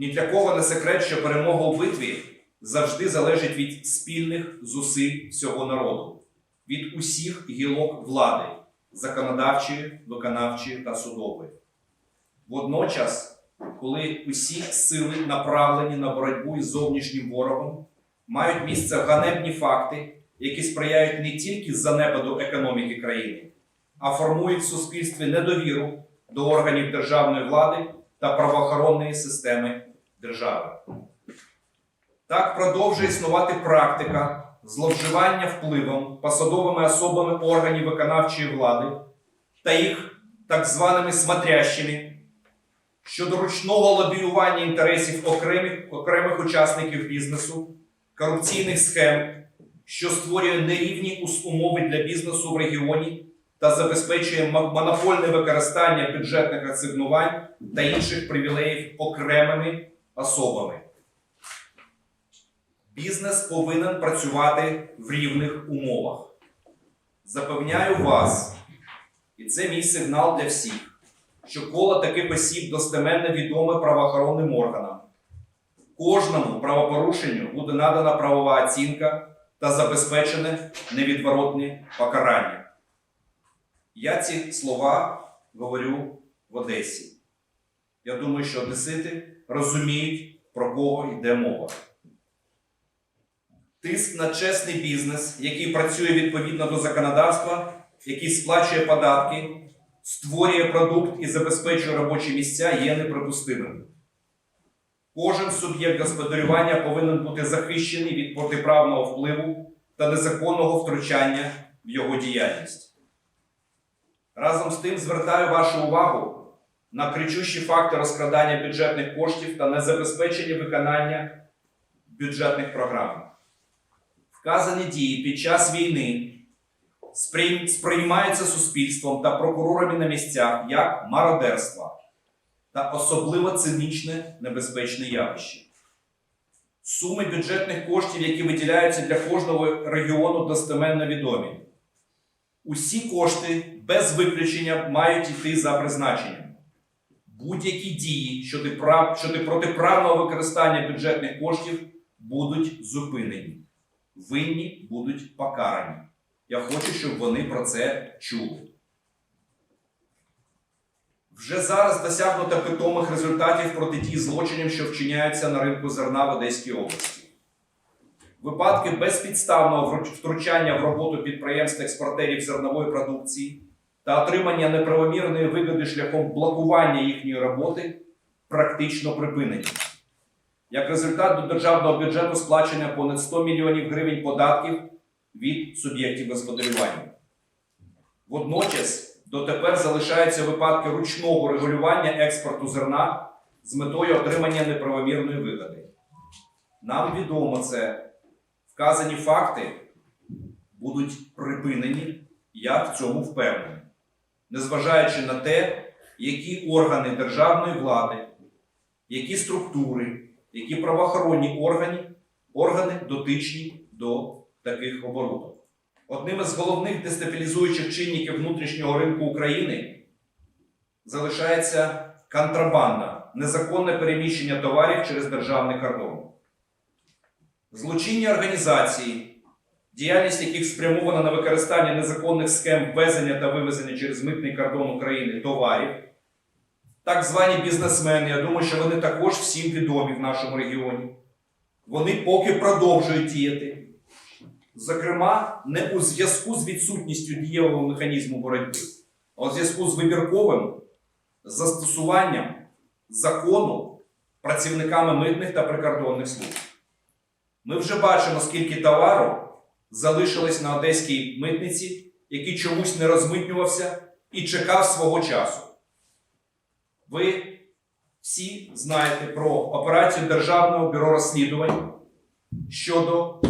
Ні для кого не секрет, що перемога у битві завжди залежить від спільних зусиль всього народу, від усіх гілок влади законодавчої, виконавчої та судової. Водночас, коли усі сили направлені на боротьбу із зовнішнім ворогом, мають місце ганебні факти, які сприяють не тільки занепаду економіки країни, а формують в суспільстві недовіру до органів державної влади та правоохоронної системи держави. Так продовжує існувати практика зловживання впливом посадовими особами органів виконавчої влади та їх так званими смотрящими щодо ручного лобіювання інтересів окремих, окремих учасників бізнесу, корупційних схем, що створює нерівні умови для бізнесу в регіоні та забезпечує монопольне використання бюджетних асигнувань та інших привілеїв окремими особами. Бізнес повинен працювати в рівних умовах. Запевняю вас, і це мій сигнал для всіх, що коло таких осіб достеменно відоме правоохоронним органам. Кожному правопорушенню буде надана правова оцінка та забезпечене невідворотне покарання. Я ці слова говорю в Одесі. Я думаю, що одесити розуміють, про кого йде мова. Тиск на чесний бізнес, який працює відповідно до законодавства, який сплачує податки, створює продукт і забезпечує робочі місця, є неприпустимим. Кожен суб'єкт господарювання повинен бути захищений від протиправного впливу та незаконного втручання в його діяльність. Разом з тим звертаю вашу увагу на кричущі факти розкрадання бюджетних коштів та незабезпечення виконання бюджетних програм. Вказані дії під час війни сприймаються суспільством та прокурорами на місцях як мародерство та особливо цинічне небезпечне явище. Суми бюджетних коштів, які виділяються для кожного регіону, достеменно відомі. Усі кошти без виключення мають йти за призначенням. Будь-які дії щодо, прав, щодо протиправного використання бюджетних коштів будуть зупинені. Винні будуть покарані. Я хочу, щоб вони про це чули. Вже зараз досягнуто питомих результатів протидії злочинам, що вчиняються на ринку зерна в Одеській області. Випадки безпідставного втручання в роботу підприємств експортерів зернової продукції та отримання неправомірної вигоди шляхом блокування їхньої роботи практично припинені. Як результат до державного бюджету сплачення понад 100 мільйонів гривень податків від суб'єктів господарювання. Водночас дотепер залишаються випадки ручного регулювання експорту зерна з метою отримання неправомірної вигоди. Нам відомо це. Вказані факти будуть припинені, я в цьому впевнений, незважаючи на те, які органи державної влади, які структури, які правоохоронні органи, органи дотичні до таких оборудок. Одним із головних дестабілізуючих чинників внутрішнього ринку України залишається контрабанда, незаконне переміщення товарів через державний кордон. Злочинні організації, діяльність яких спрямована на використання незаконних схем ввезення та вивезення через митний кордон України товарів, так звані бізнесмени, я думаю, що вони також всім відомі в нашому регіоні. Вони поки продовжують діяти. Зокрема, не у зв'язку з відсутністю дієвого механізму боротьби, а у зв'язку з вибірковим застосуванням закону працівниками митних та прикордонних служб. Ми вже бачимо, скільки товару залишилось на одеській митниці, який чомусь не розмитнювався і чекав свого часу. Ви всі знаєте про операцію Державного бюро розслідувань щодо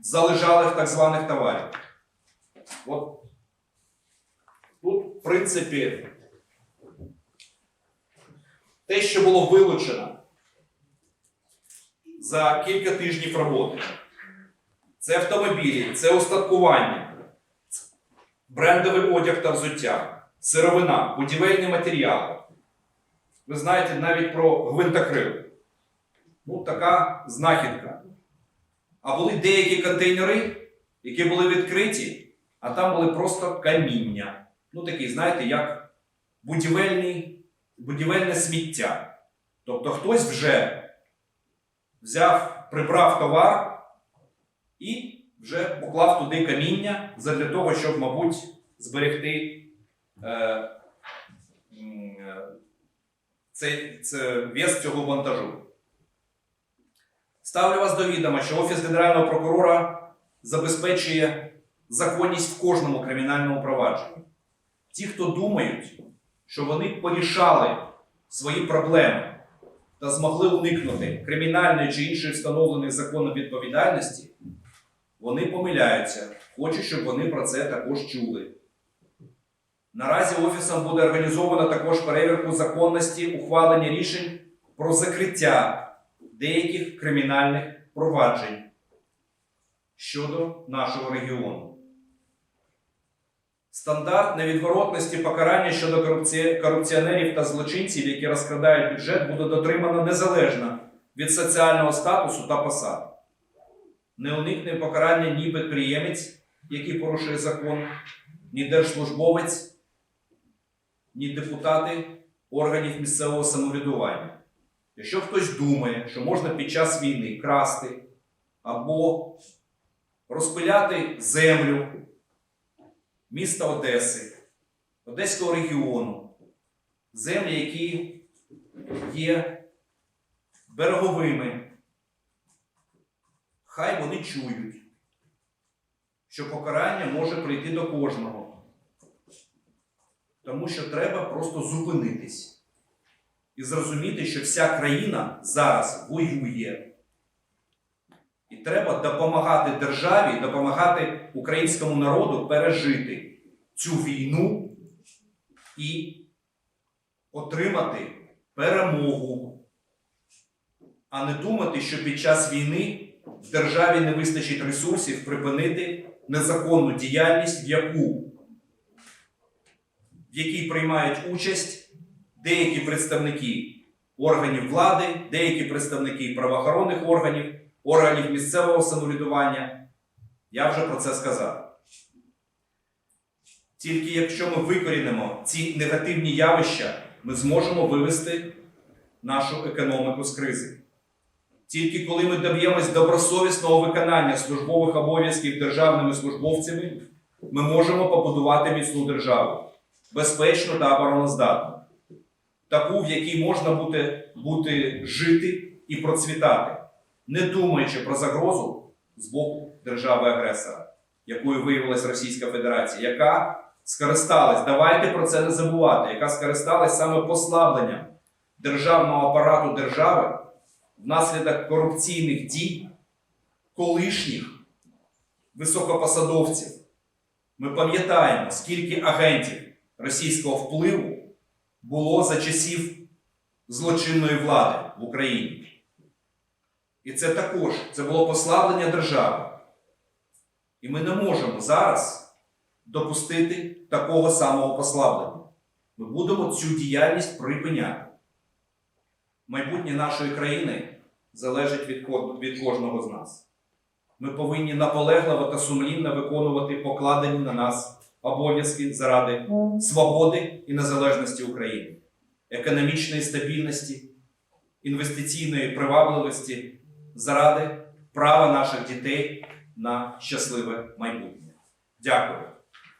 залежалих так званих товарів. От тут, в принципі, те, що було вилучено за кілька тижнів роботи. Це автомобілі, це устаткування, брендовий одяг та взуття, сировина, будівельні матеріали. Ви знаєте навіть про гвинтокрил. Ну, така знахідка. А були деякі контейнери, які були відкриті, а там були просто каміння. Ну, такий, знаєте, як будівельний, будівельне сміття. Тобто хтось вже взяв, прибрав товар і вже поклав туди каміння для того, щоб, мабуть, зберегти е, е, цей, це, вес цього вантажу. Ставлю вас до відома, що Офіс Генерального прокурора забезпечує законність в кожному кримінальному провадженні. Ті, хто думають, що вони порішали свої проблеми та змогли уникнути кримінальної чи іншої встановленої законом відповідальності, вони помиляються. Хочу, щоб вони про це також чули. Наразі офісом буде організовано також перевірку законності ухвалення рішень про закриття деяких кримінальних проваджень щодо нашого регіону. Стандарт невідворотності покарання щодо корупціонерів та злочинців, які розкрадають бюджет, буде дотримано незалежно від соціального статусу та посад. Не уникне покарання ні підприємець, який порушує закон, ні держслужбовець, ні депутати органів місцевого самоврядування. Якщо хтось думає, що можна під час війни красти або розпиляти землю міста Одеси, Одеського регіону, землі, які є береговими, хай вони чують, що покарання може прийти до кожного. Тому що треба просто зупинитись і зрозуміти, що вся країна зараз воює. І треба допомагати державі, допомагати українському народу пережити цю війну і отримати перемогу, а не думати, що під час війни державі не вистачить ресурсів припинити незаконну діяльність, в яку в якій приймають участь деякі представники органів влади, деякі представники правоохоронних органів, органів місцевого самоврядування. Я вже про це сказав. Тільки якщо ми викорінимо ці негативні явища, ми зможемо вивести нашу економіку з кризи. Тільки коли ми доб'ємось добросовісного виконання службових обов'язків державними службовцями, ми можемо побудувати міцну державу, безпечну та обороноздатну, таку, в якій можна буде, бути жити і процвітати, не думаючи про загрозу з боку держави-агресора, якою виявилася Російська Федерація, яка скористалась, давайте про це не забувати, яка скористалась саме послабленням державного апарату держави внаслідок корупційних дій колишніх високопосадовців. Ми пам'ятаємо, скільки агентів російського впливу було за часів злочинної влади в Україні. І це також це було послаблення держави. І ми не можемо зараз допустити такого самого послаблення. Ми будемо цю діяльність припиняти. Майбутнє нашої країни залежить від, від кожного з нас. Ми повинні наполегливо та сумлінно виконувати покладені на нас обов'язки заради свободи і незалежності України, економічної стабільності, інвестиційної привабливості заради права наших дітей на щасливе майбутнє. Дякую.